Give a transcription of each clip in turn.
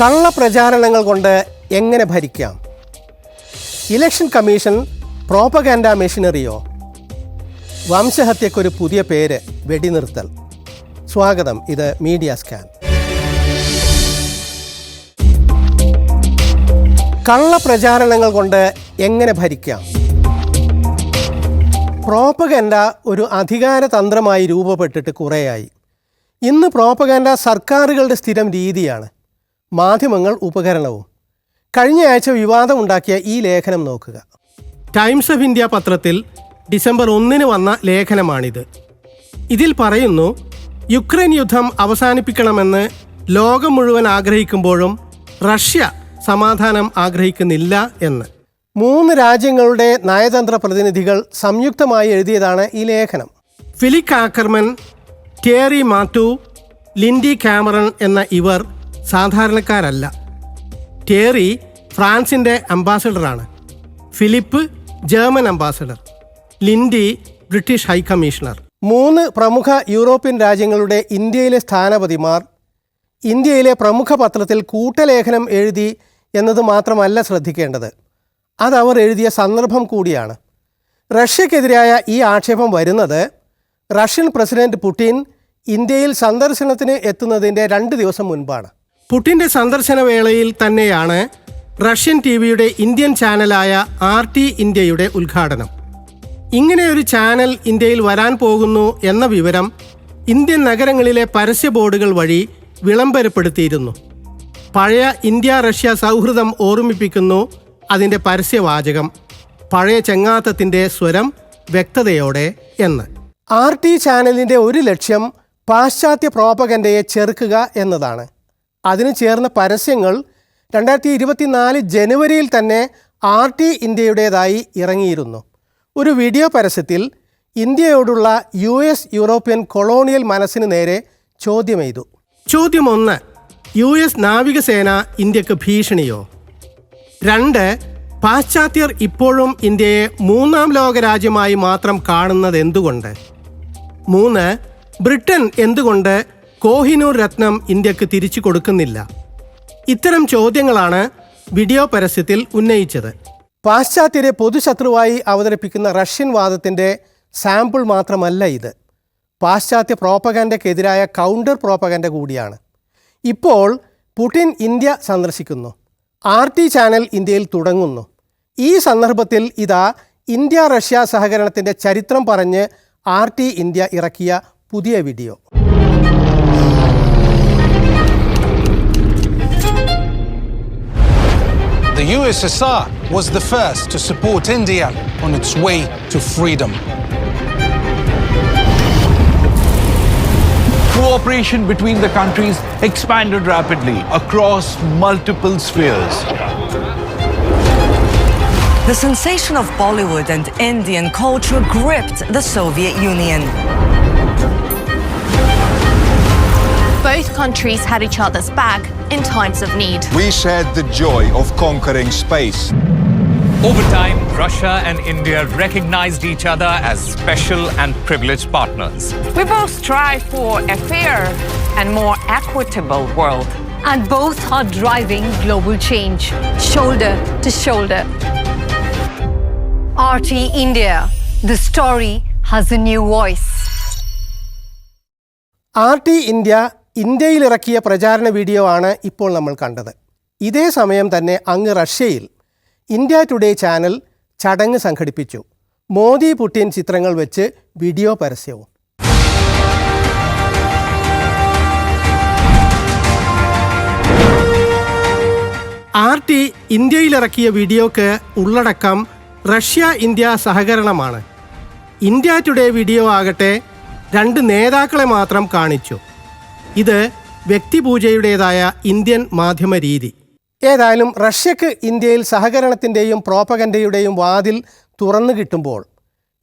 കള്ളപ്രചാരണങ്ങൾ കൊണ്ട് എങ്ങനെ ഭരിക്കാം? ഇലക്ഷൻ കമ്മീഷൻ പ്രോപ്പഗാൻഡ മെഷീനറിയോ? വംശഹത്യക്കൊരു പുതിയ പേര് വെടിനിർത്തൽ. സ്വാഗതം ഇത് മീഡിയ സ്കാൻ. കള്ളപ്രചാരണങ്ങൾ കൊണ്ട് എങ്ങനെ ഭരിക്കാം? പ്രോപ്പഗൻഡ ഒരു അധികാരതന്ത്രമായി രൂപപ്പെട്ടിട്ട് കുറേയായി. ഇന്ന് പ്രോപ്പഗൻഡ സർക്കാരുകളുടെ സ്ഥിരം രീതിയാണ്. മാധ്യമങ്ങൾ ഉപകരണവും. കഴിഞ്ഞയാഴ്ച വിവാദമുണ്ടാക്കിയ ഈ ലേഖനം നോക്കുക. ടൈംസ് ഓഫ് ഇന്ത്യ പത്രത്തിൽ ഡിസംബർ ഒന്നിന് വന്ന ലേഖനമാണിത്. ഇതിൽ പറയുന്നു യുക്രൈൻ യുദ്ധം അവസാനിപ്പിക്കണമെന്ന് ലോകം മുഴുവൻ ആഗ്രഹിക്കുമ്പോഴും റഷ്യ സമാധാനം ആഗ്രഹിക്കുന്നില്ല എന്ന്. മൂന്ന് രാജ്യങ്ങളുടെ നയതന്ത്ര പ്രതിനിധികൾ സംയുക്തമായി എഴുതിയതാണ് ഈ ലേഖനം. ഫിലിക് ആക്കർമൻ ടിയറി മാറ്റു ലിൻഡി കാമറൺ എന്ന ഇവർ സാധാരണക്കാരല്ല. ടേറി ഫ്രാൻസിന്റെ അംബാസഡറാണ്. Philip German ambassador. Lindy British high commissioner മൂന്ന് പ്രമുഖ യൂറോപ്യൻ രാജ്യങ്ങളുടെ ഇന്ത്യയിലെ സ്ഥാനപതിമാർ ഇന്ത്യയിലെ പ്രമുഖ പത്രത്തിൽ കൂട്ടലേഖനം എഴുതി എന്നത് മാത്രമല്ല ശ്രദ്ധിക്കേണ്ടത്. അതവർ എഴുതിയ സന്ദർഭം കൂടിയാണ്. റഷ്യക്കെതിരായ ഈ ആക്ഷേപം വരുന്നത് റഷ്യൻ പ്രസിഡന്റ് പുടിൻ ഇന്ത്യയിൽ സന്ദർശനത്തിന് എത്തുന്നതിന്റെ രണ്ട് ദിവസം മുൻപാണ്. പുടിന്റെ സന്ദർശന വേളയിൽ തന്നെയാണ് റഷ്യൻ ടി വിയുടെ ഇന്ത്യൻ ചാനലായ ആർ ടി ഇന്ത്യയുടെ ഉദ്ഘാടനം. ഇങ്ങനെ ഒരു ചാനൽ ഇന്ത്യയിൽ വരാൻ പോകുന്നു എന്ന വിവരം ഇന്ത്യൻ നഗരങ്ങളിലെ പരസ്യ ബോർഡുകൾ വഴി വിളംബരപ്പെടുത്തിയിരുന്നു. പഴയ ഇന്ത്യ റഷ്യ സൗഹൃദം ഓർമ്മിപ്പിക്കുന്നു അതിന്റെ പരസ്യവാചകം പഴയ ചെങ്ങാത്തത്തിന്റെ സ്വരം വ്യക്തതയോടെ എന്ന്. ആർ ടി ചാനലിന്റെ ഒരു ലക്ഷ്യം പാശ്ചാത്യ പ്രോപ്പഗൻഡയെ ചെറുക്കുക എന്നതാണ്. അതിന് ചേർന്ന പരസ്യങ്ങൾ രണ്ടായിരത്തി ഇരുപത്തിനാല് ജനുവരിയിൽ തന്നെ ആർ ടി ഇന്ത്യയുടേതായി ഇറങ്ങിയിരുന്നു. ഒരു വീഡിയോ പരസ്യത്തിൽ ഇന്ത്യയോടുള്ള യു എസ് യൂറോപ്യൻ കൊളോണിയൽ മനസ്സിന് നേരെ ചോദ്യമെയ്തു ചോദ്യം ഒന്ന് യു എസ് നാവികസേന ഇന്ത്യയ്ക്ക് ഭീഷണിയോ? രണ്ട് പാശ്ചാത്യർ ഇപ്പോഴും ഇന്ത്യയെ മൂന്നാം ലോക രാജ്യമായി മാത്രം കാണുന്നത് എന്തുകൊണ്ട് മൂന്ന് ബ്രിട്ടൻ എന്തുകൊണ്ട് കോഹിനൂർ രത്നം ഇന്ത്യയ്ക്ക് തിരിച്ചു കൊടുക്കുന്നില്ല. ഇത്തരം ചോദ്യങ്ങളാണ് വീഡിയോ പരസ്യത്തിൽ ഉന്നയിച്ചത്. പാശ്ചാത്യരെ പൊതുശത്രുവായി അവതരിപ്പിക്കുന്ന റഷ്യൻ വാദത്തിന്റെ സാമ്പിൾ മാത്രമല്ല ഇത്. പാശ്ചാത്യ പ്രോപ്പഗൻഡയ്ക്കെതിരായ കൗണ്ടർ പ്രോപ്പഗൻഡ കൂടിയാണ്. ഇപ്പോൾ പുടിൻ ഇന്ത്യ സന്ദർശിക്കുന്നു. ആർ ടി ചാനൽ ഇന്ത്യയിൽ തുടങ്ങുന്നു. ഈ സന്ദർഭത്തിൽ ഇതാ ഇന്ത്യ റഷ്യ സഹകരണത്തിന്റെ ചരിത്രം പറഞ്ഞ് ആർ ടി ഇന്ത്യ ഇറക്കിയ പുതിയ video. The USSR was the first to support India on its way to freedom. Cooperation between the countries expanded rapidly across multiple spheres. The sensation of Bollywood and Indian culture gripped the Soviet Union. Both countries had each other's back in times of need. We shared the joy of conquering space. Over time, Russia and India recognized each other as special and privileged partners. We both strive for a fair and more equitable world. And both are driving global change, shoulder to shoulder. RT India, the story has a new voice. RT India ഇന്ത്യയിൽ ഇറക്കിയ പ്രചാരണ video ആണ് ഇപ്പോൾ നമ്മൾ കണ്ടത്. ഇതേ സമയം തന്നെ അങ്ങ് റഷ്യയിൽ ഇന്ത്യ ടുഡേ ചാനൽ ചടങ്ങ് സംഘടിപ്പിച്ചു. മോദി പുടിൻ ചിത്രങ്ങൾ വെച്ച് വീഡിയോ പരസ്യവും. ആർ ടി ഇന്ത്യയിലിറക്കിയ വീഡിയോക്ക് ഉള്ളടക്കം റഷ്യ ഇന്ത്യ സഹകരണമാണ്. ഇന്ത്യ ടുഡേ വീഡിയോ ആകട്ടെ രണ്ട് നേതാക്കളെ മാത്രം കാണിച്ചു. ഇത് വ്യക്തിപൂജയുടേതായ ഇന്ത്യൻ മാധ്യമ രീതി ഏതായാലും റഷ്യക്ക് ഇന്ത്യയിൽ സഹകരണത്തിന്റെയും പ്രോപ്പഗൻഡയുടെയും വാതിൽ തുറന്നു കിട്ടുമ്പോൾ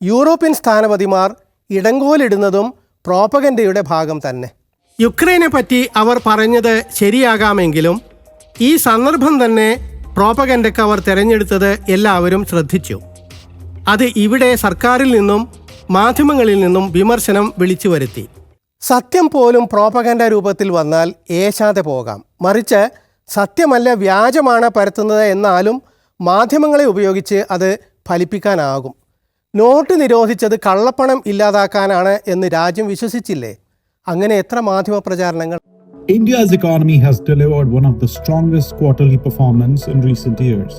യൂറോപ്യൻ സ്ഥാനപതിമാർ ഇടങ്കോലിടുന്നതും പ്രോപ്പഗൻഡയുടെ ഭാഗം തന്നെ. യുക്രൈനെ പറ്റി അവർ പറഞ്ഞത് ശരിയാകാമെങ്കിലും ഈ സന്ദർഭം തന്നെ പ്രോപ്പഗൻഡയ്ക്ക് അവർ തിരഞ്ഞെടുത്തത് എല്ലാവരും ശ്രദ്ധിച്ചു. അത് ഇവിടെ സർക്കാരിൽ നിന്നും മാധ്യമങ്ങളിൽ നിന്നും വിമർശനം വിളിച്ചു വരുത്തി സത്യം പോലും പ്രോപ്പഗൻഡ രൂപത്തിൽ വന്നാൽ ഏശാതെ പോകാം. മറിച്ച് സത്യമല്ല വ്യാജമാണ് പരത്തുന്നത് എന്നാലും മാധ്യമങ്ങളെ ഉപയോഗിച്ച് അത് ഫലിപ്പിക്കാനാകും. നോട്ട് നിരോധിച്ചത് കള്ളപ്പണം ഇല്ലാതാക്കാനാണ് എന്ന് രാജ്യം വിശ്വസിച്ചില്ലേ? അങ്ങനെ എത്ര മാധ്യമ പ്രചാരണങ്ങൾ? India's economy has delivered one of the strongest quarterly performance in recent years.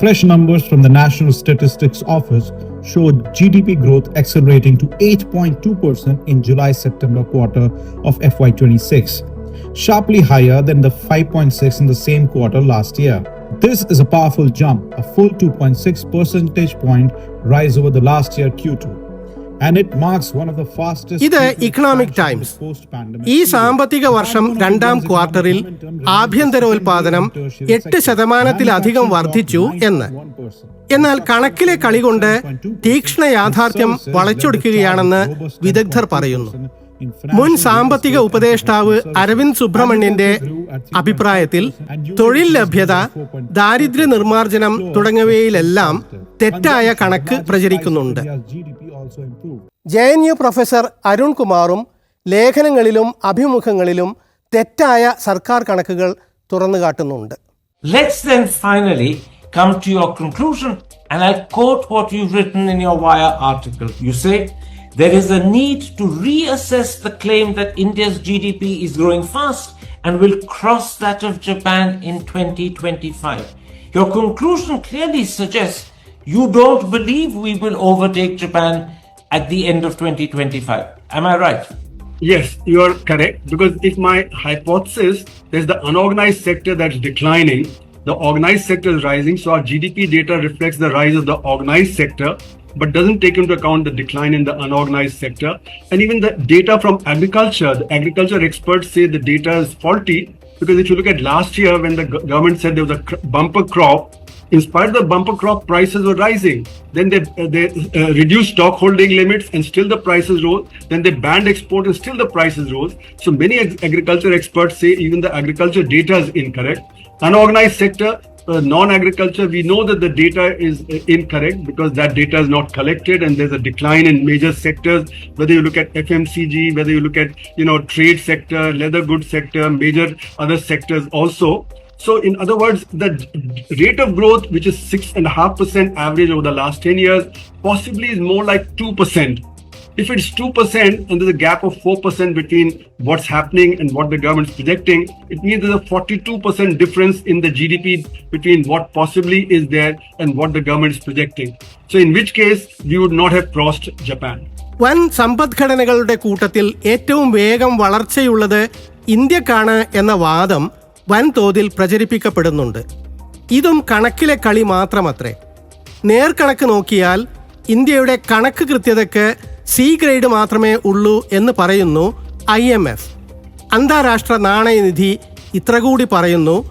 Fresh numbers from the National Statistics Office showed GDP growth accelerating to 8.2% in July-September quarter of FY26, sharply higher than the 5.6 in the same quarter last year. This is a powerful jump, a full 2.6 percentage point rise over the last year Q2. ഇത് Q2 economic times ഈ സാമ്പത്തിക വർഷം രണ്ടാം ക്വാർട്ടറിൽ ആഭ്യന്തരോൽപാദനം എട്ട് ശതമാനത്തിലധികം വർദ്ധിച്ചു എന്ന്. എന്നാൽ കണക്കിലെ കളി കൊണ്ട് തീക്ഷ്ണ യാഥാർത്ഥ്യം വളച്ചൊടുക്കുകയാണെന്ന് വിദഗ്ധർ പറയുന്നു. മുൻ സാമ്പത്തിക ഉപദേഷ്ടാവ് അരവിന്ദ് സുബ്രഹ്മണ്യന്റെ അഭിപ്രായത്തിൽ തൊഴിൽ ലഭ്യത ദാരിദ്ര്യ നിർമ്മാർജനം തുടങ്ങിയവയിലെല്ലാം തെറ്റായ കണക്ക് പ്രചരിക്കുന്നുണ്ട്. J N U professor Arun കുമാറും ലേഖനങ്ങളിലും അഭിമുഖങ്ങളിലും തെറ്റായ സർക്കാർ കണക്കുകൾ തുറന്നു കാട്ടുന്നുണ്ട് Let's then finally come to your conclusion, and I'll quote what you've written in your Wire article. You say, There is a need to reassess the claim that India's GDP is growing fast and will cross that of Japan in 2025. Your conclusion clearly suggests you don't believe we will overtake Japan at the end of 2025. Am I right? Yes, you are correct. Because if my hypothesis is the unorganized sector that's declining, the organized sector is rising, so our GDP data reflects the rise of the organized sector, but doesn't take into account the decline in the unorganized sector. And even the data from agriculture, the agriculture experts say the data is faulty because if you look at last year when the government said there was a bumper crop, in spite of the bumper crop, prices were rising. Then they, uh, they uh, reduced stock holding limits and still the prices rose. Then they banned export and still the prices rose. So many ag- agriculture experts say even the agriculture data is incorrect. Unorganized sector, uh, non-agriculture, we know that the data is uh, incorrect because that data is not collected and there's a decline in major sectors. Whether you look at FMCG, whether you look at you know trade sector, leather goods sector, major other sectors also. So, in other words, the rate of growth, which is six and a half percent average over the last 10 years, possibly is more like 2%. If it's 2% and there's a gap of 4% between what's happening and what the government's projecting, it means there's a 42% difference in the GDP between what possibly is there and what the government is projecting. So, in which case, we would not have crossed Japan. വൻ സമ്പദ്ഘടനകളുടെ കൂട്ടത്തിൽ ഏറ്റവും വേഗം വളർച്ചയുള്ളത് ഇന്ത്യക്കാണ് എന്ന വാദം വൻതോതിൽ പ്രചരിപ്പിക്കപ്പെടുന്നുണ്ട്. ഇതും കണക്കിലെ കളി മാത്രമത്രേ. നേർക്കണക്ക് നോക്കിയാൽ ഇന്ത്യയുടെ കണക്ക് കൃത്യതയ്ക്ക് സി ഗ്രേഡ് മാത്രമേ ഉള്ളൂ എന്ന് പറയുന്നു ഐ എം എഫ്. അന്താരാഷ്ട്ര നാണയനിധി ഇത്ര കൂടി പറയുന്നു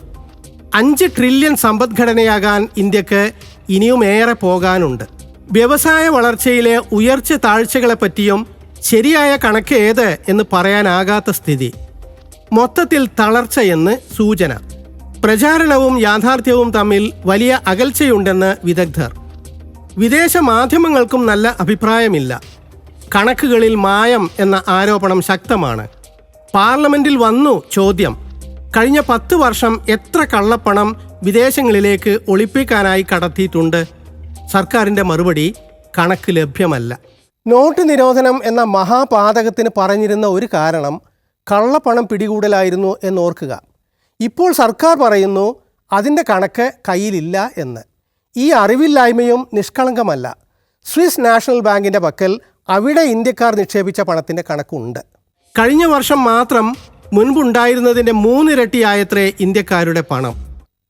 അഞ്ച് ട്രില്യൺ സമ്പദ്ഘടനയാകാൻ ഇന്ത്യയ്ക്ക് ഇനിയും ഏറെ പോകാനുണ്ട്. വ്യവസായ വളർച്ചയിലെ ഉയർച്ച താഴ്ചകളെപ്പറ്റിയും ശരിയായ കണക്ക് ഏത് എന്ന് പറയാനാകാത്ത സ്ഥിതി. മൊത്തത്തിൽ തളർച്ചയെന്ന് സൂചന. പ്രചാരണവും യാഥാർത്ഥ്യവും തമ്മിൽ വലിയ അകൽച്ചയുണ്ടെന്ന് വിദഗ്ധർ. വിദേശ മാധ്യമങ്ങൾക്കും നല്ല അഭിപ്രായമില്ല. കണക്കുകളിൽ മായം എന്ന ആരോപണം ശക്തമാണ്. പാർലമെന്റിൽ വന്നു ചോദ്യം. കഴിഞ്ഞ പത്ത് വർഷം എത്ര കള്ളപ്പണം വിദേശങ്ങളിലേക്ക് ഒളിപ്പിക്കാനായി കടത്തിയിട്ടുണ്ട്? സർക്കാരിന്റെ മറുപടി കണക്ക് ലഭ്യമല്ല. നോട്ട് നിരോധനം എന്ന മഹാപാതകത്തിന് പറഞ്ഞിരുന്ന ഒരു കാരണം കള്ളപ്പണം പിടികൂടലായിരുന്നു എന്നോർക്കുക. ഇപ്പോൾ സർക്കാർ പറയുന്നു അതിന്റെ കണക്ക് കയ്യിലില്ല എന്ന്. ഈ അറിവില്ലായ്മയും നിഷ്കളങ്കമല്ല. സ്വിസ് നാഷണൽ ബാങ്കിന്റെ പക്കൽ അവിടെ ഇന്ത്യക്കാർ നിക്ഷേപിച്ച പണത്തിന്റെ കണക്കുണ്ട്. കഴിഞ്ഞ വർഷം മാത്രം മുൻപുണ്ടായിരുന്നതിന്റെ മൂന്നിരട്ടിയായത്രേ ഇന്ത്യക്കാരുടെ പണം.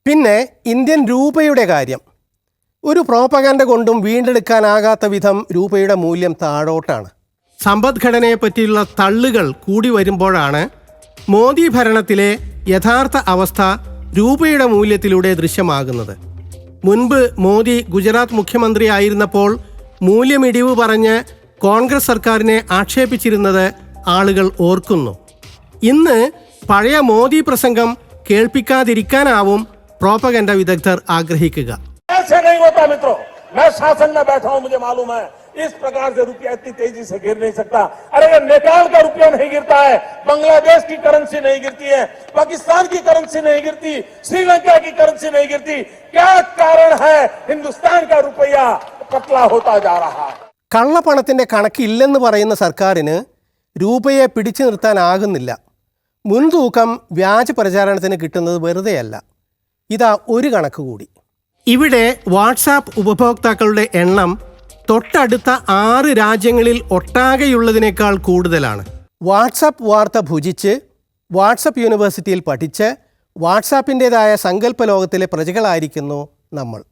പിന്നെ ഇന്ത്യൻ രൂപയുടെ കാര്യം. ഒരു പ്രോപ്പഗാൻഡ കൊണ്ടും വീണ്ടെടുക്കാനാകാത്ത വിധം രൂപയുടെ മൂല്യം താഴോട്ടാണ്. സമ്പദ്ഘടനയെ പറ്റിയുള്ള തള്ളുകൾ കൂടി വരുമ്പോഴാണ് മോദി ഭരണത്തിലെ യഥാർത്ഥ അവസ്ഥ രൂപയുടെ മൂല്യത്തിലൂടെ ദൃശ്യമാകുന്നത്. മുൻപ് മോദി ഗുജറാത്ത് മുഖ്യമന്ത്രി ആയിരുന്നപ്പോൾ മൂല്യമിടിവ് പറഞ്ഞ് കോൺഗ്രസ് സർക്കാരിനെ ആക്ഷേപിച്ചിരുന്നത് ആളുകൾ ഓർക്കുന്നു. ഇന്ന് പഴയ മോദി പ്രസംഗം കേൾപ്പിക്കാതിരിക്കാനാവും പ്രോപ്പഗൻഡ വിദഗ്ധർ ആഗ്രഹിക്കുക. ऐसे नहीं होता मित्रों मैं शासन में बैठा हूं मुझे मालूम है इस प्रकार से रुपया इतनी तेजी से गिर नहीं सकता अरे अगर नेपाल का रुपया नहीं गिरता है बांग्लादेश की करेंसी नहीं गिरती है पाकिस्तान की करेंसी नहीं गिरती श्रीलंका की करेंसी नहीं गिरती क्या कारण है हिंदुस्तान का रुपया पतला होता जा रहा है കള്ളപ്പണത്തിൻ്റെ കണക്കില്ലെന്ന് പറയുന്ന സർക്കാരിന് രൂപയെ പിടിച്ചു നിർത്താനാകുന്നില്ല മുൻതൂക്കം വ്യാജ പ്രചാരണത്തിന് കിട്ടുന്നത് വെറുതെയല്ല ഇതാ ഒരു കണക്ക് കൂടി ഇവിടെ വാട്സാപ്പ് ഉപഭോക്താക്കളുടെ എണ്ണം തൊട്ടടുത്ത ആറ് രാജ്യങ്ങളിൽ ഒട്ടാകെയുള്ളതിനേക്കാൾ കൂടുതലാണ്. വാട്സാപ്പ് വാർത്ത ഭുജിച്ച് വാട്സപ്പ് യൂണിവേഴ്സിറ്റിയിൽ പഠിച്ച് വാട്സാപ്പിന്റേതായ സങ്കല്പ ലോകത്തിലെ പ്രജകളായിരിക്കുന്നു നമ്മൾ.